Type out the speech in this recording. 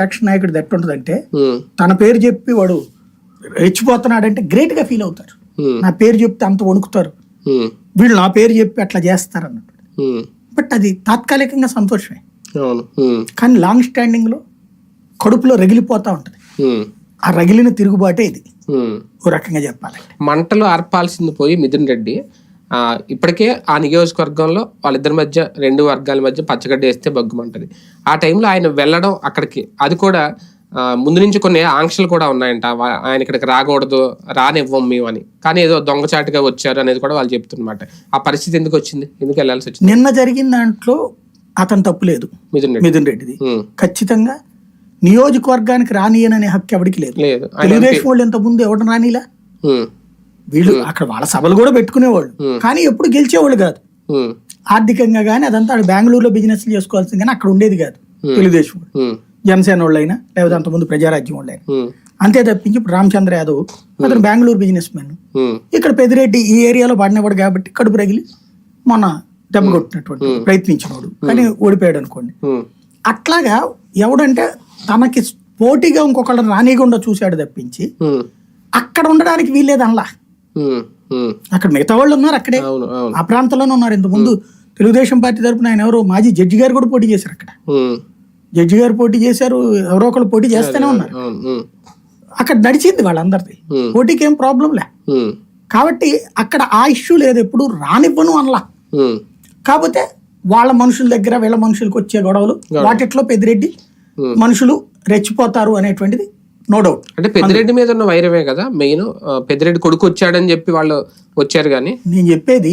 ప్రతిపక్ష నాయకుడు ఎట్టుంటదంటే తన పేరు చెప్పి వాడు రెచ్చిపోతున్నాడంటే గ్రేట్గా ఫీల్ అవుతారు. నా పేరు చెప్తే అంత వణుకుతారు. వీళ్ళు నా పేరు చెప్పి అట్లా చేస్తారు అన్నట్టు బట్ అది తాత్కాలికంగా సంతోషమే. కానీ లాంగ్ స్టాండింగ్లో కడుపులో రగిలిపోతా ఉంటది. ఆ రగిలిన తిరుగుబాటే ఇది. ఓ రకంగా చెప్పాలంటే. మంటలు ఆర్పాల్సింది పోయి మిథున్ రెడ్డి. ఇప్పటికే ఆ నియోజకవర్గంలో వాళ్ళిద్దరి మధ్య రెండు వర్గాల మధ్య పచ్చగడ్డ వేస్తే బగ్గుమంటది ఆ టైంలో ఆయన వెళ్ళడం అక్కడికి అది కూడా ముందు నుంచి కొన్ని ఆంక్షలు కూడా ఉన్నాయంట. ఆయన ఇక్కడికి రాకూడదు రానివ్వం మేము అని. కానీ ఏదో దొంగచాటుగా వచ్చారు అనేది కూడా వాళ్ళు చెప్తున్నమాట. ఆ పరిస్థితి ఎందుకు వచ్చింది? ఎందుకు వెళ్ళాల్సి వచ్చింది? నిన్న జరిగిన దాంట్లో అతను తప్పు లేదు. మిథున్ రెడ్డి. మిథున్ రెడ్డిది. ఖచ్చితంగా నియోజకవర్గానికి రానియననే హక్కు ఎవరికి లేదు. లేదు. తెలుగుదేశం వాళ్ళు ఇంత ముందు ఎవడు రానిలా? వీళ్ళు అక్కడ వాళ్ళ సభలు కూడా పెట్టుకునేవాళ్ళు. కానీ ఎప్పుడు గెలిచేవాళ్ళు కాదు. ఆర్థికంగా కానీ అదంతా బెంగళూరులో బిజినెస్ చేసుకోవాల్సింది కానీ అక్కడ ఉండేది కాదు. తెలుగుదేశం జనసేన వాళ్ళైనా లేకపోతే అంతకుముందు ప్రజారాజ్యం వాళ్ళైనా. అంతే తప్పించి ఇప్పుడు రామచంద్ర యాదవ్ అతను బెంగళూరు బిజినెస్ మ్యాన్ ఇక్కడ పెదిరెడ్డి ఈ ఏరియాలో పడినవాడు కాబట్టి కడుపు రగిలి మొన్న దెబ్బ కొట్టినటువంటి ప్రయత్నించినవాడు కానీ ఓడిపోయాడు అనుకోండి. అట్లాగా ఎవడంటే తనకి పోటీగా ఇంకొకళ్ళని రానియకుండా చూశాడు తప్పించి అక్కడ ఉండడానికి వీల్లేదు అనలా. అక్కడ మిగతా వాళ్ళు ఉన్నారు అక్కడే. ఆ ప్రాంతంలోనే ఉన్నారు. ఇంత ముందు తెలుగుదేశం పార్టీ తరపున ఆయన ఎవరు మాజీ జడ్జి గారు కూడా పోటీ చేశారు అక్కడ. జడ్జి గారు పోటీ చేశారు ఎవరో ఒకళ్ళు పోటీ చేస్తూనే ఉన్నారు. అక్కడ నడిచింది వాళ్ళందరిది. పోటీకి ఏం ప్రాబ్లం లే కాబట్టి అక్కడ ఆ ఇష్యూ లేదు ఎప్పుడు రానివ్వను అనలా. కాకపోతే వాళ్ళ మనుషుల దగ్గర వీళ్ళ మనుషులకు వచ్చే గొడవలు వాటిట్లో పెద్దిరెడ్డి. మనుషులు రెచ్చిపోతారు అనేటువంటిది నో డౌట్ అంటే పెద్దిరెడ్డి మీద ఉన్న వైరమే కదా మెయిన్ పెద్దిరెడ్డి కొడుకు వచ్చాడని చెప్పి వాళ్ళు వచ్చారు కానీ. నేను చెప్పేది